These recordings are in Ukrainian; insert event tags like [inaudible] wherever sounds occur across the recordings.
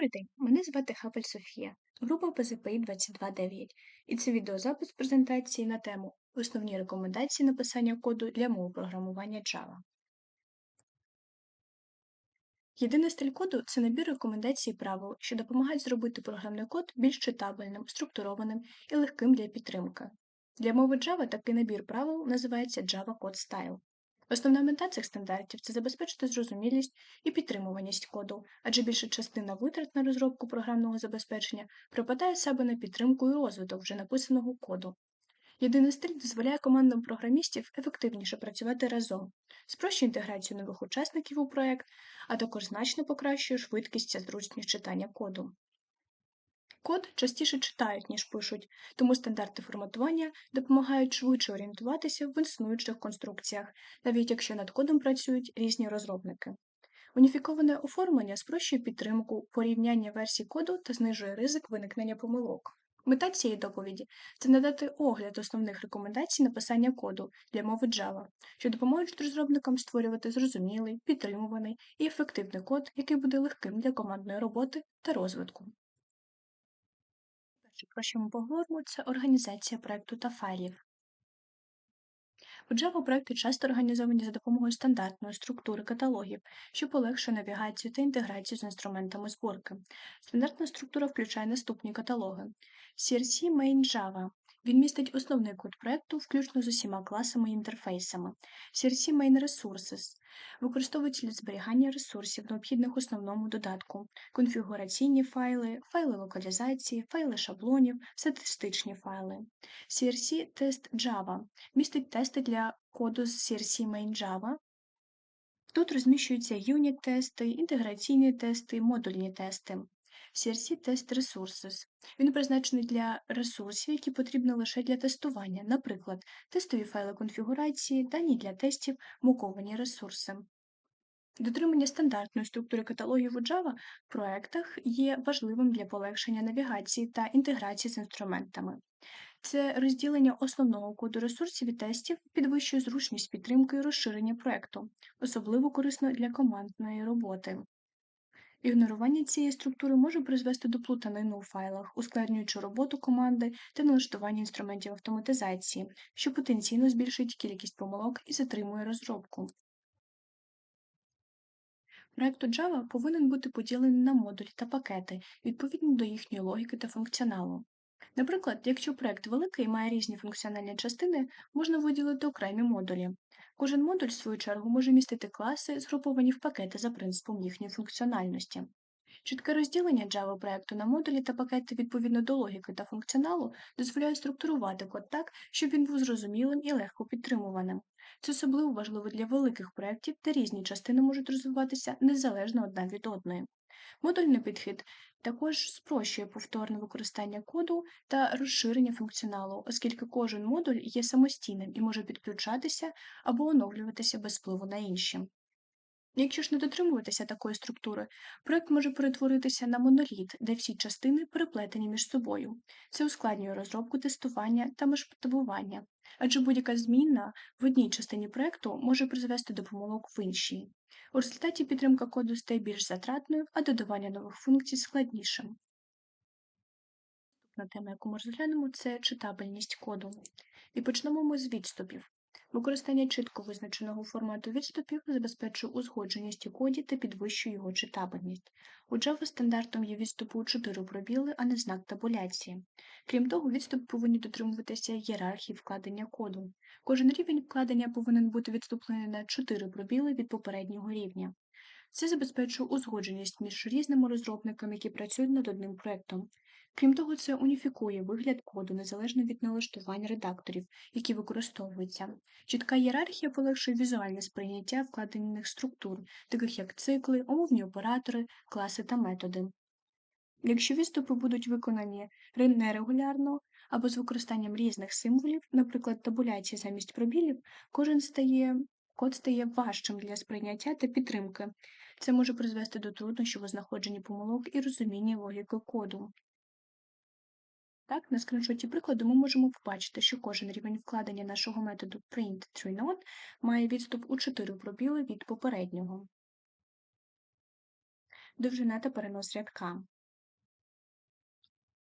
Добрий день, мене звати Хапель Софія, група ПЗПІ 229, і це відеозапис презентації на тему Основні рекомендації написання коду для мови програмування Java. Єдиний стиль коду це набір рекомендацій і правил, що допомагають зробити програмний код більш читабельним, структурованим і легким для підтримки. Для мови Java такий набір правил називається Java Code Style. Основна мета цих стандартів це забезпечити зрозумілість і підтримуваність коду, адже більша частина витрат на розробку програмного забезпечення припадає саме на підтримку і розвиток вже написаного коду. Єдиний стиль дозволяє командам програмістів ефективніше працювати разом, спрощує інтеграцію нових учасників у проект, а також значно покращує швидкість та зручність читання коду. Код частіше читають, ніж пишуть, тому стандарти форматування допомагають швидше орієнтуватися в існуючих конструкціях, навіть якщо над кодом працюють різні розробники. Уніфіковане оформлення спрощує підтримку, порівняння версій коду та знижує ризик виникнення помилок. Мета цієї доповіді це надати огляд основних рекомендацій написання коду для мови Java, що допоможуть розробникам створювати зрозумілий, підтримуваний і ефективний код, який буде легким для командної роботи та розвитку. Перше, про що ми поговоримо, це організація проєкту та файлів. У Java проекти часто організовані за допомогою стандартної структури каталогів, що полегшує навігацію та інтеграцію з інструментами зборки. Стандартна структура включає наступні каталоги: CRC Main Java він містить основний код проекту, включно з усіма класами і інтерфейсами. CRC Main Resources використовується для зберігання ресурсів, необхідних основному додатку, конфігураційні файли, файли локалізації, файли шаблонів, статистичні файли. CRC Test Java містить тести для коду з CRC Main Java. Тут розміщуються юніт-тести, інтеграційні тести, модульні тести. CRC Test Resources. Він призначений для ресурсів, які потрібні лише для тестування, наприклад, тестові файли конфігурації, дані для тестів, муковані ресурси. Дотримання стандартної структури каталогів у Java в проектах є важливим для полегшення навігації та інтеграції з інструментами. Це розділення основного коду ресурсів і тестів підвищує зручність підтримки і розширення проекту, особливо корисно для командної роботи. Ігнорування цієї структури може призвести до плутанини у файлах, ускладнюючи роботу команди та налаштування інструментів автоматизації, що потенційно збільшить кількість помилок і затримує розробку. Проект Java повинен бути поділений на модулі та пакети відповідно до їхньої логіки та функціоналу. Наприклад, якщо проект великий і має різні функціональні частини, можна виділити окремі модулі. Кожен модуль, в свою чергу, може містити класи, згруповані в пакети за принципом їхньої функціональності. Чітке розділення Java проекту на модулі та пакети відповідно до логіки та функціоналу дозволяє структурувати код так, щоб він був зрозумілим і легко підтримуваним. Це особливо важливо для великих проєктів, де різні частини можуть розвиватися незалежно одна від одної. Модульний підхід також спрощує повторне використання коду та розширення функціоналу, оскільки кожен модуль є самостійним і може підключатися або оновлюватися без впливу на інші. Якщо ж не дотримуватися такої структури, проект може перетворитися на моноліт, де всі частини переплетені між собою. Це ускладнює розробку тестування та масштабування, адже будь-яка зміна в одній частині проекту може призвести до помилок в іншій. У результаті підтримка коду стає більш затратною, а додавання нових функцій складнішим. Наступна тема, яку ми розглянемо, це читабельність коду. І почнемо ми з відступів. Використання чітко визначеного формату відступів забезпечує узгодженість у коді та підвищує його читабельність. У Java стандартом є відступу у 4 пробіли, а не знак табуляції. Крім того, відступ повинні дотримуватися ієрархії вкладення коду. Кожен рівень вкладення повинен бути відступлений на 4 пробіли від попереднього рівня. Це забезпечує узгодженість між різними розробниками, які працюють над одним проєктом. Крім того, це уніфікує вигляд коду незалежно від налаштувань редакторів, які використовуються. Чітка ієрархія полегшує візуальне сприйняття вкладених структур, таких як цикли, умовні оператори, класи та методи. Якщо відступи будуть виконані нерегулярно або з використанням різних символів, наприклад, табуляції замість пробілів, кожен стає, код стає важчим для сприйняття та підтримки. Це може призвести до труднощів у знаходженні помилок і розумінні логіки коду. Так, на скріншоті прикладу ми можемо побачити, що кожен рівень вкладення нашого методу print3node має відступ у 4 пробіли від попереднього. Довжина та перенос рядка.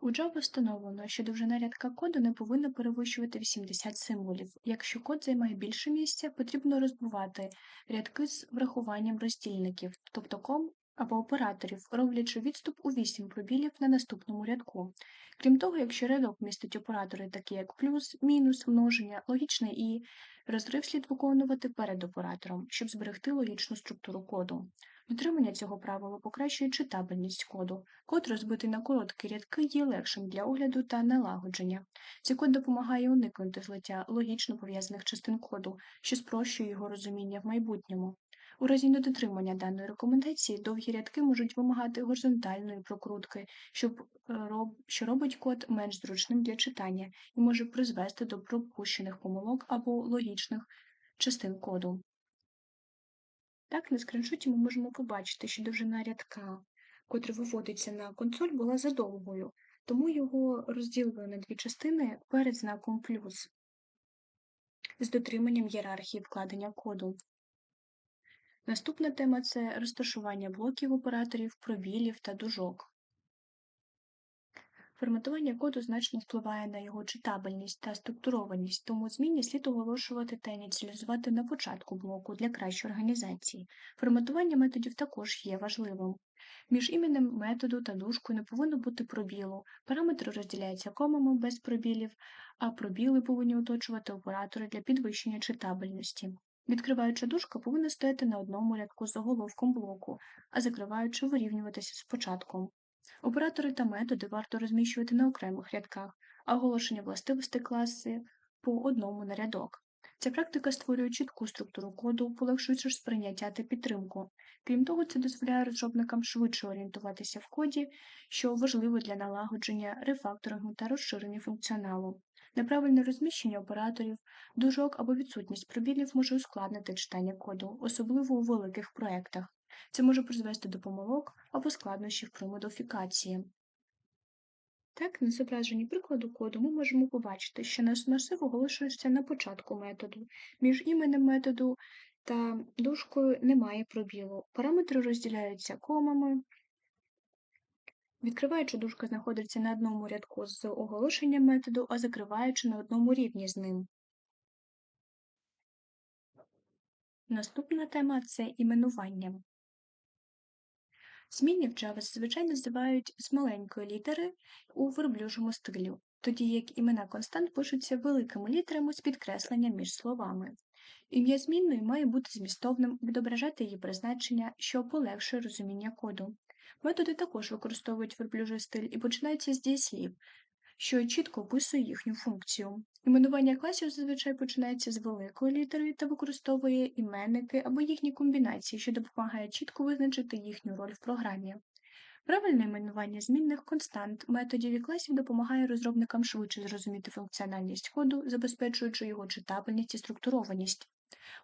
У Java встановлено, що довжина рядка коду не повинна перевищувати 80 символів. Якщо код займає більше місця, потрібно розбивати рядки з врахуванням роздільників, тобто ком або операторів, роблячи відступ у 8 пробілів на наступному рядку. Крім того, якщо рядок містить оператори, такі як плюс, мінус, множення, логічне і, розрив слід виконувати перед оператором, щоб зберегти логічну структуру коду. Дотримання цього правила покращує читабельність коду. Код, розбитий на короткі рядки, є легшим для огляду та налагодження. Цей код допомагає уникнути злиття логічно пов'язаних частин коду, що спрощує його розуміння в майбутньому. У разі недотримання даної рекомендації довгі рядки можуть вимагати горизонтальної прокрутки, щоб, е, що робить код менш зручним для читання і може призвести до пропущених помилок або логічних частин коду. Так, на скріншоті ми можемо побачити, що довжина рядка, котра виводиться на консоль, була задовгою, тому його розділили на дві частини перед знаком плюс з дотриманням ієрархії вкладення коду. Наступна тема це розташування блоків операторів, пробілів та дужок. Форматування коду значно впливає на його читабельність та структурованість, тому зміни слід оголошувати та ініціалізувати на початку блоку для кращої організації. Форматування методів також є важливим. Між іменем методу та дужкою не повинно бути пробілу. Параметри розділяються комами без пробілів, а пробіли повинні оточувати оператори для підвищення читабельності. Відкриваюча дужка повинна стояти на одному рядку з заголовком блоку, а закриваюча вирівнюватися з початком. Оператори та методи варто розміщувати на окремих рядках, а оголошення властивостей класи по одному на рядок. Ця практика створює чітку структуру коду, полегшуючи сприйняття та підтримку. Крім того, це дозволяє розробникам швидше орієнтуватися в коді, що важливо для налагодження, рефакторингу та розширення функціоналу. Неправильне розміщення операторів, дужок або відсутність пробілів може ускладнити читання коду, особливо у великих проєктах. Це може призвести до помилок або складнощів при модифікації. Так, на зображенні прикладу коду ми можемо побачити, що масив оголошується на початку методу. Між іменем методу та дужкою немає пробілу. Параметри розділяються комами. Відкриваюча дужка знаходиться на одному рядку з оголошенням методу, а закриваючи на одному рівні з ним. Наступна тема це іменування. Змінні в Java зазвичай називають з маленької літери у верблюжому стилі, тоді як імена констант пишуться великими літерами з підкресленням між словами. Ім'я змінної має бути змістовним, відображати її призначення, що полегшує розуміння коду. Методи також використовують верблюжий стиль і починаються з дієслів, що чітко описує їхню функцію. Іменування класів зазвичай починається з великої літери та використовує іменники або їхні комбінації, що допомагає чітко визначити їхню роль в програмі. Правильне іменування змінних констант методів і класів допомагає розробникам швидше зрозуміти функціональність коду, забезпечуючи його читабельність і структурованість.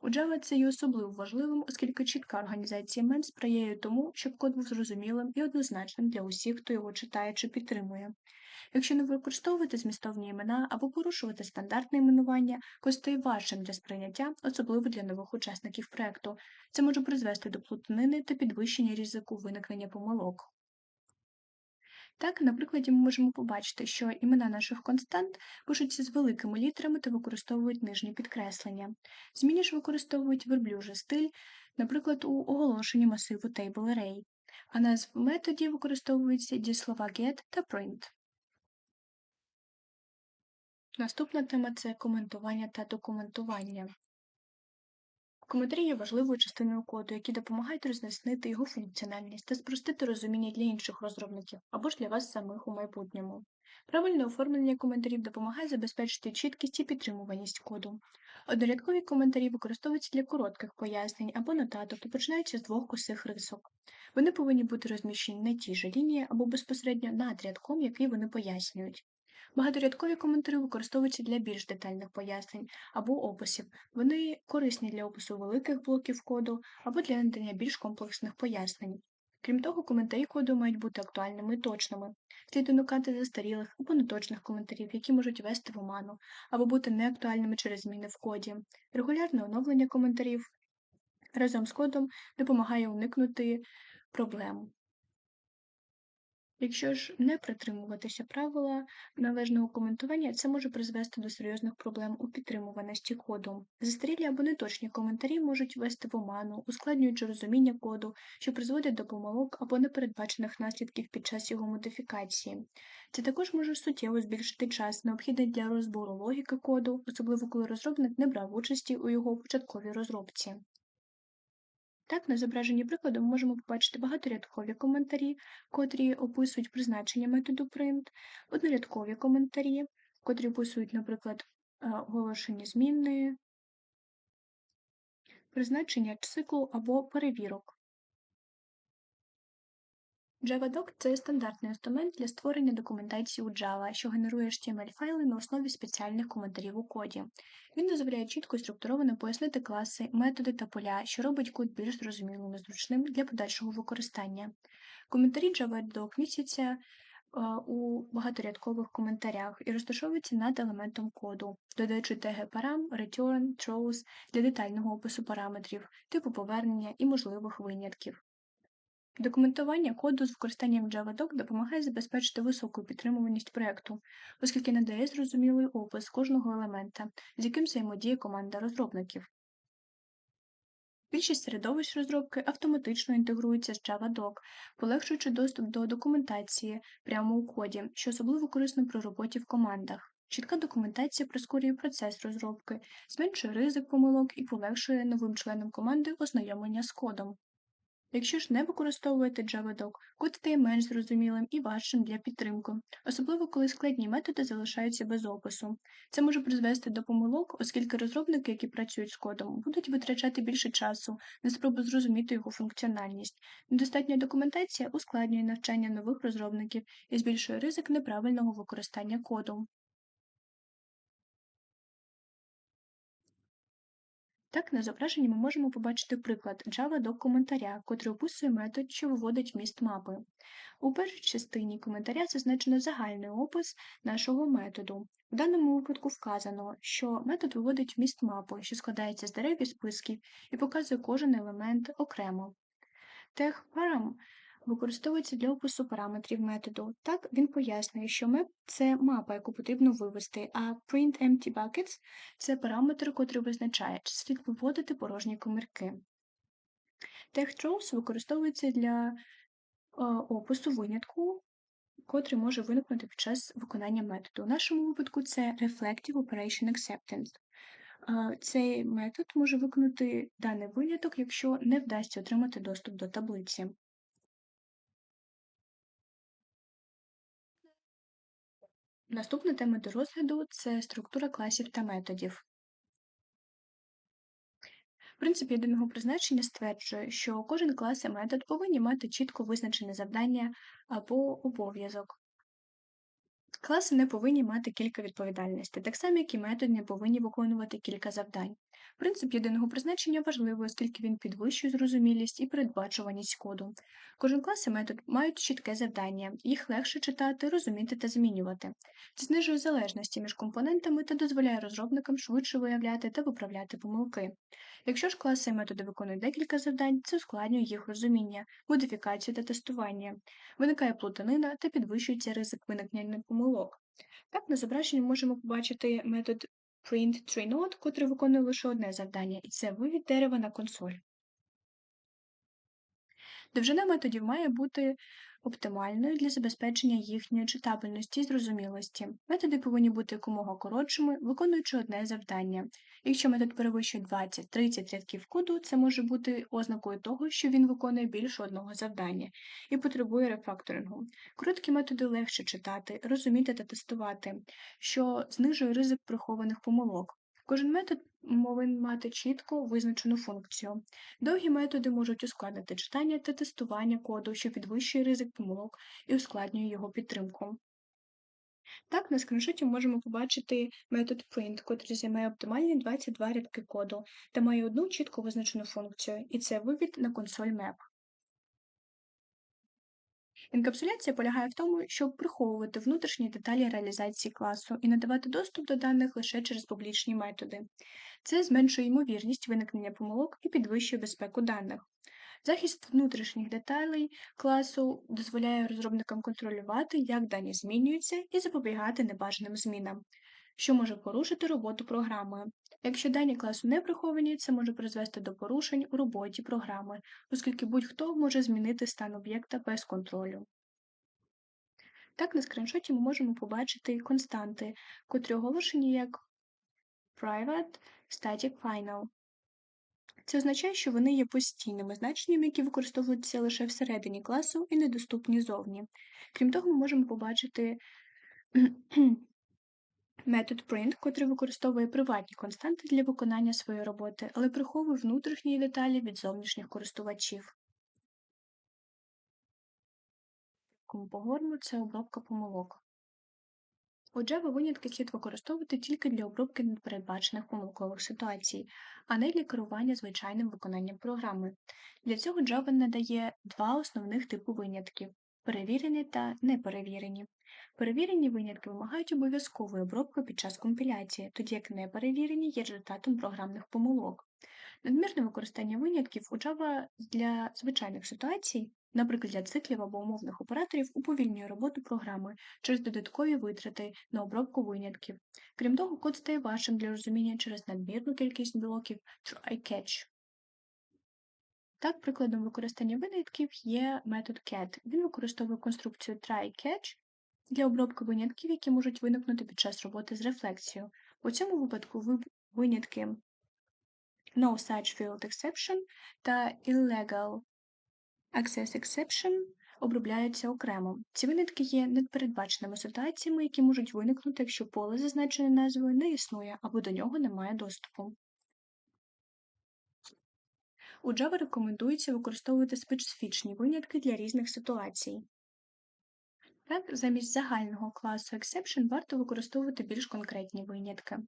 У Java це є особливо важливим, оскільки чітка організація імен сприяє тому, щоб код був зрозумілим і однозначним для усіх, хто його читає чи підтримує. Якщо не використовувати змістовні імена або порушувати стандартне іменування, код стає важчим для сприйняття, особливо для нових учасників проекту. Це може призвести до плутанини та підвищення ризику виникнення помилок. Так, на прикладі ми можемо побачити, що імена наших констант пишуться з великими літерами та використовують нижні підкреслення. Зміни ж використовують верблюжий стиль, наприклад, у оголошенні масиву TableArray, а назв методів використовуються дієслова get та print. Наступна тема це коментування та документування. Коментарі є важливою частиною коду, які допомагають роз'яснити його функціональність та спростити розуміння для інших розробників або ж для вас самих у майбутньому. Правильне оформлення коментарів допомагає забезпечити чіткість і підтримуваність коду. Однорядкові коментарі використовуються для коротких пояснень або нотаток і починаються з двох косих рисок. Вони повинні бути розміщені на тій же лінії або безпосередньо над рядком, який вони пояснюють. Багаторядкові коментарі використовуються для більш детальних пояснень або описів. Вони корисні для опису великих блоків коду або для надання більш комплексних пояснень. Крім того, коментарі коду мають бути актуальними і точними, слід уникати застарілих або неточних коментарів, які можуть вести в оману, або бути неактуальними через зміни в коді. Регулярне оновлення коментарів разом з кодом допомагає уникнути проблем. Якщо ж не притримуватися правила належного коментування, це може призвести до серйозних проблем у підтримуваності коду. Застарілі або неточні коментарі можуть ввести в оману, ускладнюючи розуміння коду, що призводить до помилок або непередбачених наслідків під час його модифікації. Це також може суттєво збільшити час, необхідний для розбору логіки коду, особливо коли розробник не брав участі у його початковій розробці. Так, на зображенні прикладу ми можемо побачити багаторядкові коментарі, котрі описують призначення методу print, однорядкові коментарі, котрі описують, наприклад, оголошені оголошення змінної, призначення циклу або перевірок. JavaDoc – це стандартний інструмент для створення документації у Java, що генерує HTML-файли на основі спеціальних коментарів у коді. Він дозволяє чітко і структуровано пояснити класи, методи та поля, що робить код більш зрозумілим і зручним для подальшого використання. Коментарі JavaDoc містяться е, у багаторядкових коментарях і розташовуються над елементом коду, додаючи теги param, return, throws для детального опису параметрів, типу повернення і можливих винятків. Документування коду з використанням JavaDoc допомагає забезпечити високу підтримуваність проєкту, оскільки надає зрозумілий опис кожного елемента, з яким взаємодіє команда розробників. Більшість середовищ розробки автоматично інтегруються з JavaDoc, полегшуючи доступ до документації прямо у коді, що особливо корисно при роботі в командах. Чітка документація прискорює процес розробки, зменшує ризик помилок і полегшує новим членам команди ознайомлення з кодом. Якщо ж не використовуєте JavaDoc, код стає менш зрозумілим і важчим для підтримки, особливо коли складні методи залишаються без опису. Це може призвести до помилок, оскільки розробники, які працюють з кодом, будуть витрачати більше часу на спробу зрозуміти його функціональність. Недостатня документація ускладнює навчання нових розробників і збільшує ризик неправильного використання коду. Так, на зображенні ми можемо побачити приклад Java до коментаря, котрий описує метод, що виводить міст мапи. У першій частині коментаря зазначено загальний опис нашого методу. В даному випадку вказано, що метод виводить міст мапи, що складається з дерев і списків, і показує кожен елемент окремо. Тег param використовується для опису параметрів методу. Так, він пояснює, що map – це мапа, яку потрібно вивести, а print empty buckets це параметр, котрий визначає, чи слід виводити порожні комірки. Text використовується для о, опису винятку, котрий може виникнути під час виконання методу. У нашому випадку це Reflective Operation Acceptance. Цей метод може виконати даний виняток, якщо не вдасться отримати доступ до таблиці. Наступна тема до розгляду це структура класів та методів. Принцип єдиного призначення стверджує, що кожен клас і метод повинні мати чітко визначене завдання або обов'язок. Класи не повинні мати кілька відповідальностей, так само, як і методи не повинні виконувати кілька завдань. Принцип єдиного призначення важливий, оскільки він підвищує зрозумілість і передбачуваність коду. Кожен клас і метод мають чітке завдання, їх легше читати, розуміти та змінювати. Це знижує залежності між компонентами та дозволяє розробникам швидше виявляти та виправляти помилки. Якщо ж класи і методи виконують декілька завдань, це ускладнює їх розуміння, модифікацію та тестування. Виникає плутанина та підвищується ризик виникнення помилок. Так, на зображенні можемо побачити метод print tree котрий виконує лише одне завдання, і це вивід дерева на консоль. Довжина методів має бути оптимальною для забезпечення їхньої читабельності і зрозумілості. Методи повинні бути якомога коротшими, виконуючи одне завдання. Якщо метод перевищує 20-30 рядків коду, це може бути ознакою того, що він виконує більше одного завдання і потребує рефакторингу. Короткі методи легше читати, розуміти та тестувати, що знижує ризик прихованих помилок. Кожен метод повинен мати чітко визначену функцію. Довгі методи можуть ускладнити читання та тестування коду, що підвищує ризик помилок і ускладнює його підтримку. Так, на скріншоті можемо побачити метод print, котрий займає оптимальні 22 рядки коду та має одну чітко визначену функцію, і це вивід на консоль map. Інкапсуляція полягає в тому, щоб приховувати внутрішні деталі реалізації класу і надавати доступ до даних лише через публічні методи. Це зменшує ймовірність виникнення помилок і підвищує безпеку даних. Захист внутрішніх деталей класу дозволяє розробникам контролювати, як дані змінюються, і запобігати небажаним змінам, що може порушити роботу програми. Якщо дані класу не приховані, це може призвести до порушень у роботі програми, оскільки будь-хто може змінити стан об'єкта без контролю. Так, на скріншоті ми можемо побачити константи, котрі оголошені як private static final. Це означає, що вони є постійними значеннями, які використовуються лише всередині класу і недоступні зовні. Крім того, ми можемо побачити [clears throat] метод print, котрий використовує приватні константи для виконання своєї роботи, але приховує внутрішні деталі від зовнішніх користувачів. Кому погорну це обробка помилок. Java винятки слід використовувати тільки для обробки непередбачених помилкових ситуацій, а не для керування звичайним виконанням програми. Для цього Java надає два основних типи винятків перевірені та неперевірені. Перевірені винятки вимагають обов'язкової обробки під час компіляції, тоді як неперевірені є результатом програмних помилок. Надмірне використання винятків у Java для звичайних ситуацій, наприклад, для циклів або умовних операторів, уповільнює роботу програми через додаткові витрати на обробку винятків. Крім того, код стає важчим для розуміння через надмірну кількість блоків try-catch. Так, прикладом використання винятків є метод cat. Він використовує конструкцію try-catch для обробки винятків, які можуть виникнути під час роботи з рефлексією. У цьому випадку винятки No Such Field Exception та Illegal Access Exception обробляються окремо. Ці винятки є непередбаченими ситуаціями, які можуть виникнути, якщо поле, зазначене назвою, не існує або до нього немає доступу. У Java рекомендується використовувати специфічні винятки для різних ситуацій. Так, замість загального класу exception варто використовувати більш конкретні винятки.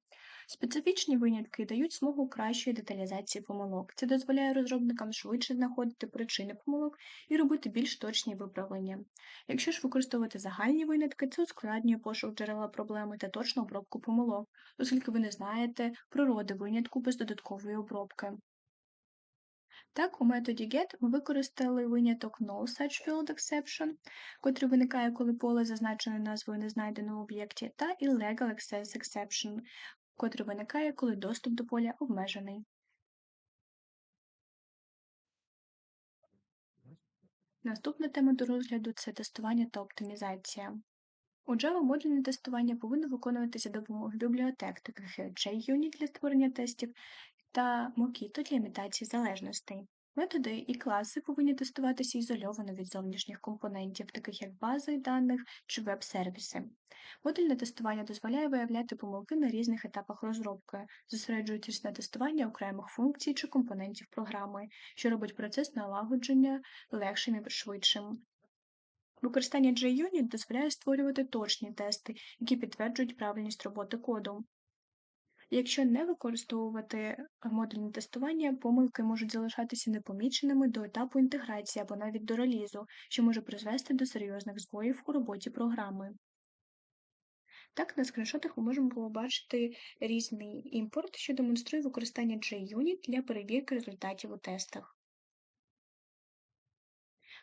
Специфічні винятки дають змогу кращої деталізації помилок. Це дозволяє розробникам швидше знаходити причини помилок і робити більш точні виправлення. Якщо ж використовувати загальні винятки, це ускладнює пошук джерела проблеми та точну обробку помилок, оскільки ви не знаєте природи винятку без додаткової обробки. Так, у методі get ми використали виняток No Such Field Exception, котрий виникає, коли поле зазначене назвою не знайдено в об'єкті, та Illegal Access Exception, котрий виникає, коли доступ до поля обмежений. Наступна тема до розгляду це тестування та оптимізація. У Java модульне тестування повинно виконуватися допомогою бібліотек, таких як JUnit для створення тестів та Mockito для імітації залежностей. Методи і класи повинні тестуватися ізольовано від зовнішніх компонентів, таких як бази даних чи веб-сервіси. Модульне тестування дозволяє виявляти помилки на різних етапах розробки, зосереджуючись на тестуванні окремих функцій чи компонентів програми, що робить процес налагодження легшим і швидшим. Використання JUnit дозволяє створювати точні тести, які підтверджують правильність роботи коду. Якщо не використовувати е, модульне тестування, помилки можуть залишатися непоміченими до етапу інтеграції або навіть до релізу, що може призвести до серйозних збоїв у роботі програми. Так, на скріншотах ми можемо побачити різний імпорт, що демонструє використання JUnit для перевірки результатів у тестах.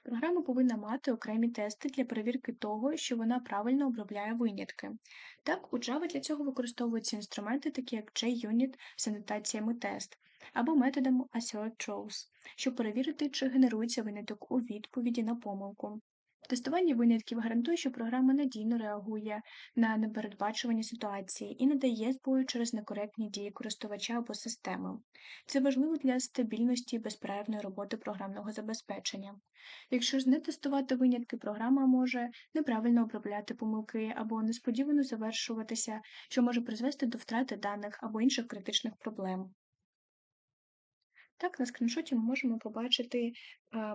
Програма повинна мати окремі тести для перевірки того, що вона правильно обробляє винятки. Так, у Java для цього використовуються інструменти, такі як JUnit з анотаціями тест, або методом assert щоб перевірити, чи генерується виняток у відповіді на помилку. Тестування винятків гарантує, що програма надійно реагує на непередбачувані ситуації і не дає збою через некоректні дії користувача або системи. Це важливо для стабільності і безперервної роботи програмного забезпечення. Якщо ж не тестувати винятки, програма може неправильно обробляти помилки або несподівано завершуватися, що може призвести до втрати даних або інших критичних проблем. Так, на скріншоті ми можемо побачити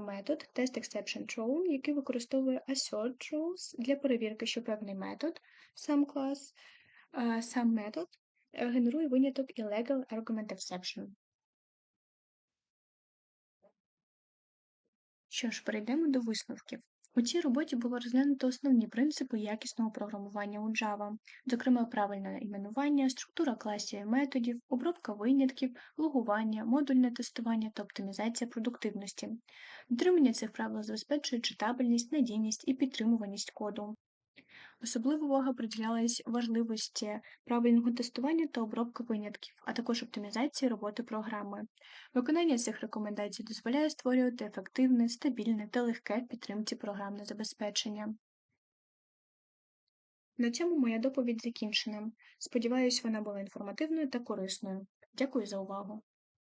метод TestExceptionThrown, який використовує assert rules для перевірки, що певний метод, сам клас, сам метод е, генерує виняток Illegal Argument Exception. Що ж, перейдемо до висновків. У цій роботі було розглянуто основні принципи якісного програмування у Java, зокрема правильне іменування, структура класів і методів, обробка винятків, логування, модульне тестування та оптимізація продуктивності. Дотримання цих правил забезпечує читабельність, надійність і підтримуваність коду. Особлива увага приділялась важливості правильного тестування та обробки винятків, а також оптимізації роботи програми. Виконання цих рекомендацій дозволяє створювати ефективне, стабільне та легке підтримці програмне забезпечення. На цьому моя доповідь закінчена. Сподіваюсь, вона була інформативною та корисною. Дякую за увагу!